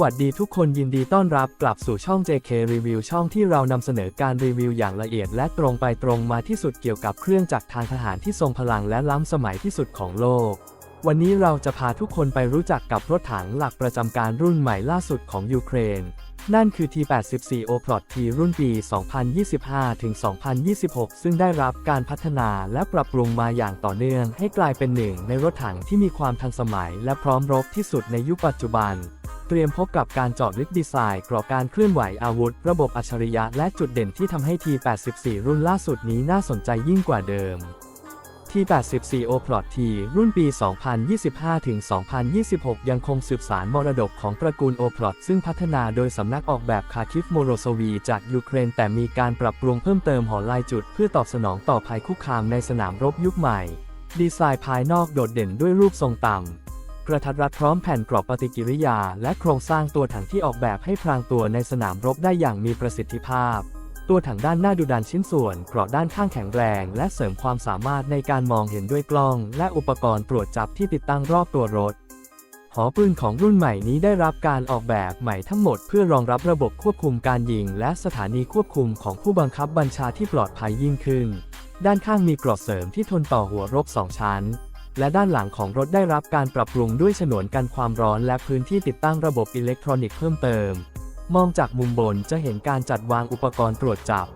วัสดีทุกคนยินดีต้อนรับกลับสู่ช่อง JK Review ช่องที่เรานำเสนอการรีวิวอย่างละเอียดและตรงไปตรงมาที่สุดเกี่ยวกับเครื่องจักรทางทหารที่ทรงพลังและล้ำสมัยที่สุดของโลก วันนี้เราจะพาทุกคนไปรู้จักกับรถถังหลักประจำการรุ่นใหม่ล่าสุดของยูเครน นั่นคือ T84 Oplot T รุ่นปี 2025-2026 ซึ่งได้รับการพัฒนาและปรับปรุงมาอย่างต่อเนื่อง ให้กลายเป็นหนึ่งในรถถังที่มีความทันสมัย และพร้อมรบที่สุดในยุคปัจจุบัน เตรียมพบกับการเจาะลึกดีไซน์กรอบการเคลื่อนไหวอาวุธ ระบบอัจฉริยะและจุดเด่นที่ทำให้ T84 รุ่นล่าสุดนี้น่าสนใจยิ่งกว่าเดิม T84 Oplot T รุ่นปี 2025-2026 ยังคงสืบสารมรดกของตระกูล Oplot ซึ่งพัฒนาโดยสำนักออกแบบคาคิฟโมโรโซวีจากยูเครน แต่มีการปรับปรุงเพิ่มเติมหอลายจุด เพื่อตอบสนองต่อภัยคุกคามในสนามรบยุคใหม่ ดีไซน์ภายนอกโดดเด่นด้วยรูปทรงต่ำ กระทัดรัดพร้อมแผ่นกรอบปฏิกิริยา และโครงสร้างตัวถังที่ออกแบบให้พรางตัวในสนามรบได้อย่างมีประสิทธิภาพ ตัวถังด้านหน้าดูดันชิ้นส่วนเกราะด้านข้างแข็งแรง และเสริมความสามารถในการมองเห็นด้วยกล้อง และอุปกรณ์ตรวจจับที่ติดตั้งรอบตัวรถหอปืนของรุ่นใหม่นี้ได้รับการออกแบบใหม่ทั้งหมดเพื่อรองรับระบบควบคุมการยิง และสถานีควบคุมของผู้บังคับบัญชาที่ปลอดภัยยิ่งขึ้น ด้านข้างมีกราะเสริมที่ทนต่อหัวรบสองชั้น และด้านหลังของรถได้รับการปรับปรุงด้วยฉนวนกันความร้อนและพื้นที่ติดตั้งระบบอิเล็กทรอนิกส์เพิ่มเติม มองจากมุมบนจะเห็นการจัดวางอุปกรณ์ตรวจจับ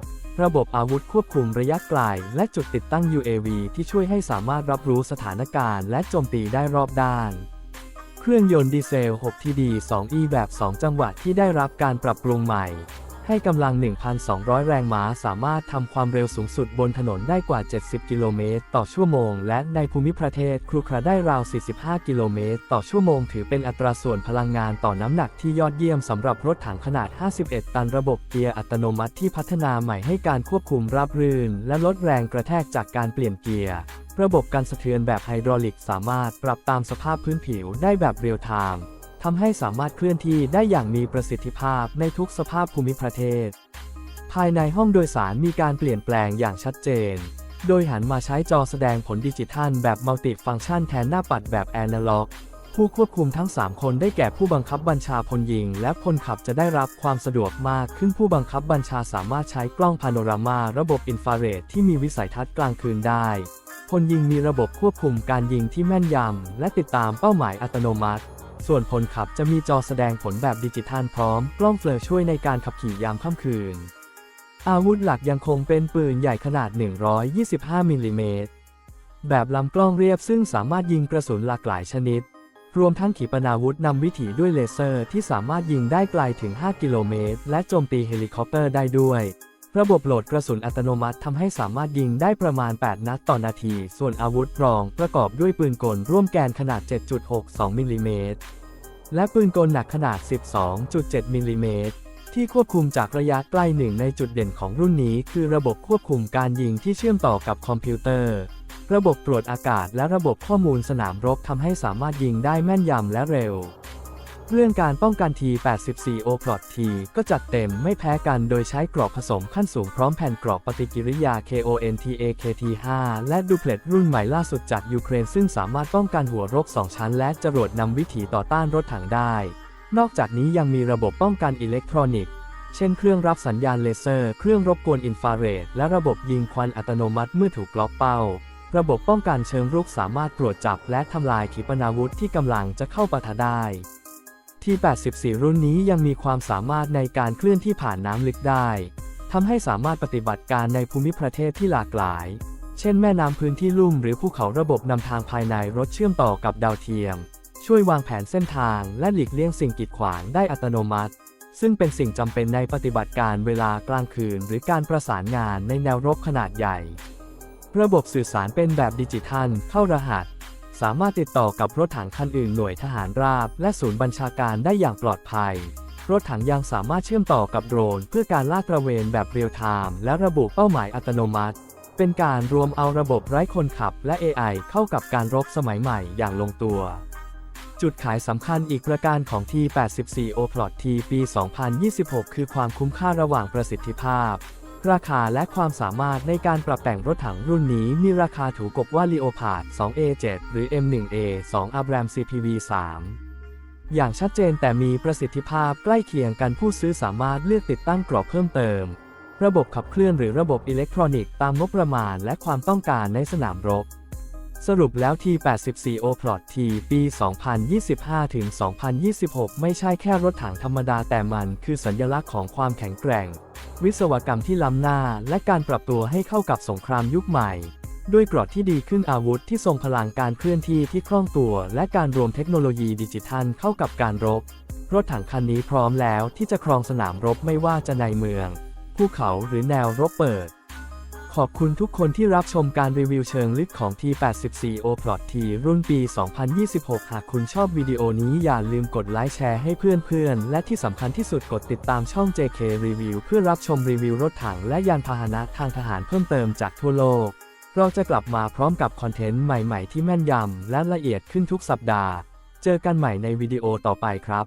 ระบบอาวุธควบคุมระยะไกลและจุดติดตั้ง UAV ที่ช่วยให้สามารถรับรู้สถานการณ์และโจมตีได้รอบด้าน เครื่องยนต์ดีเซล 6TD 2E แบบ 2 จังหวะที่ได้รับการปรับปรุงใหม่ ให้กำลัง 1,200 แรงม้าสามารถทำความเร็วสูงสุดบนถนนได้กว่า 70 กิโลเมตรต่อชั่วโมง และในภูมิประเทศครูคราได้ราว 45 กิโลเมตรต่อชั่วโมง ถือเป็นอัตราส่วนพลังงานต่อน้ำหนักที่ยอดเยี่ยมสำหรับรถถังขนาด 51 ตันระบบเกียร์อัตโนมัติที่พัฒนาใหม่ให้การควบคุมราบรื่น และลดแรงกระแทกจากการเปลี่ยนเกียร์ระบบการสะเทือนแบบไฮดรอลิกสามารถปรับตามสภาพพื้นผิวได้แบบเรียลไทม์ ทำให้สามารถเคลื่อนที่ได้อย่างมีประสิทธิภาพในทุกสภาพภูมิประเทศ ภายในห้องโดยสารมีการเปลี่ยนแปลงอย่างชัดเจน โดยหันมาใช้จอแสดงผลดิจิทัลแบบมัลติฟังก์ชันแทนหน้าปัดแบบแอนะล็อก ผู้ควบคุมทั้ง 3 คนได้แก่ผู้บังคับบัญชาพลยิง และพลขับจะได้รับความสะดวกมากขึ้นผู้บังคับบัญชาสามารถใช้กล้องพาโนรามาระบบอินฟราเรดที่มีวิสัยทัศน์กลางคืนได้พลยิงมีระบบควบคุมการยิงที่แม่นยำและติดตามเป้าหมายอัตโนมัติ ส่วนพลขับจะมีจอแสดงผลแบบดิจิทัลพร้อม กล้องเฟลอช่วยในการขับขี่ยามค่ำคืน อาวุธหลักยังคงเป็นปืนใหญ่ขนาด 125มิลลิเมตรแบบลำกล้องเรียบซึ่งสามารถยิงกระสุนหลากหลายชนิด รวมทั้งขีปนาวุธนำวิถีด้วยเลเซอร์ที่สามารถยิงได้ไกลถึง 5 กิโลเมตร และโจมตีเฮลิคอปเตอร์ได้ด้วย ระบบโหลดกระสุนอัตโนมัติทำให้สามารถยิงได้ประมาณ 8 นัดต่อนาที ส่วนอาวุธรองประกอบด้วยปืนกลร่วมแกนขนาด 7.62มิลลิเมตรและปืนกลหนักขนาด 12.7มิลลิเมตรที่ควบคุมจากระยะใกล้หนึ่งในจุดเด่นของรุ่นนี้คือระบบควบคุมการยิงที่เชื่อมต่อกับคอมพิวเตอร์ ระบบตรวจอากาศและระบบข้อมูลสนามรบทำให้สามารถยิงได้แม่นยำและเร็ว เรื่องการป้องกัน T84 o p l o t T ก็จัดเต็มไม่แพ้กันโดยใช้กรอบผสมขั้นสูงพร้อมแผ่นกรอบปฏิกิริยา KONTAKT5 และดูเพลตรุ่นใหม่ล่าสุดจากยูเครนซึ่งสามารถป้องกันหัวรบ 2 ชั้น และจรวดนำวิถีต่อต้านรถถังได้ นอกจากนี้ยังมีระบบป้องกันอิเล็กทรอนิกส์ เช่นเครื่องรับสัญญาณเลเซอร์ เครื่องรบกวนอินฟราเรด และระบบยิงควันอัตโนมัติเมื่อถูกล็อกเป้าระบบป้องกันเชิงรุกสามารถตรวจจับและทำลายขีปนาวุธที่กำลังจะเข้าปะทะได้ ที่ 84 รุ่นนี้ยังมีความสามารถในการเคลื่อนที่ผ่านน้ำลึกได้ทำให้สามารถปฏิบัติการในภูมิประเทศที่หลากหลาย เช่นแม่น้ำพื้นที่ลุ่มหรือภูเขาระบบนำทางภายในรถเชื่อมต่อกับดาวเทียม ช่วยวางแผนเส้นทางและหลีกเลี่ยงสิ่งกีดขวางได้อัตโนมัติ ซึ่งเป็นสิ่งจำเป็นในปฏิบัติการเวลากลางคืน หรือการประสานงานในแนวรบขนาดใหญ่ ระบบสื่อสารเป็นแบบดิจิทัล เข้ารหัส สามารถติดต่อกับรถถังคันอื่นหน่วยทหารราบ และศูนย์บัญชาการได้อย่างปลอดภัย รถถังยังสามารถเชื่อมต่อกับโดรน เพื่อการลาดตระเวนแบบเรียลไทม์และระบุเป้าหมายอัตโนมัติ เป็นการรวมเอาระบบไร้คนขับและ AI เข้ากับการรบสมัยใหม่อย่างลงตัว จุดขายสำคัญอีกประการของ T84 o p l o t T ปี 2026 คือความคุ้มค่าระหว่างประสิทธิภาพ ราคาและความสามารถในการปรับแต่งรถถังรุ่นนี้มีราคาถูกกบว่า Leopard 2A7 หรือ M1A2 Abrams CPV3 อย่างชัดเจนแต่มีประสิทธิภาพใกล้เคียงกันผู้ซื้อสามารถเลือกติดตั้งกรอบเพิ่มเติม ระบบขับเคลื่อนหรือระบบอิเล็กทรอนิกส์ตามงบประมาณและความต้องการในสนามรบ สรุปแล้ว T84 o p l o t T ปี 2025 ถึง 2026 ไม่ใช่แค่รถถังธรรมดาแต่มันคือสัญลักษณ์ของความแข็งแกร่ง วิศวกรรมที่ล้ำหน้าและการปรับตัวให้เข้ากับสงครามยุคใหม่ ด้วยเกรอดที่ดีขึ้นอาวุธที่ทรงพลังการเคลื่อนที่ที่คล่องตัว และการรวมเทคโนโลยีดิจิทัลเข้ากับการรบ รถถังคันนี้พร้อมแล้วที่จะครองสนามรบไม่ว่าจะในเมือง ภูเขาหรือแนวรบเปิด ขอบคุณทุกคนที่รับชมการรีวิวเชิงลึกของ T84 o p l o t T รุ่นปี 2026 หากคุณชอบวิดีโอนี้อย่าลืมกดไลค์แชร์ให้เพื่อนๆ และที่สำคัญที่สุดกดติดตามช่อง JK Review เพื่อรับชมรีวิวรถถังและยานพาหนะทางทหารเพิ่มเติมจากทั่วโลก เราจะกลับมาพร้อมกับคอนเทนต์ใหม่ๆ ที่แม่นยำและละเอียดขึ้นทุกสัปดาห์ เจอกันใหม่ในวิดีโอต่อไปครับ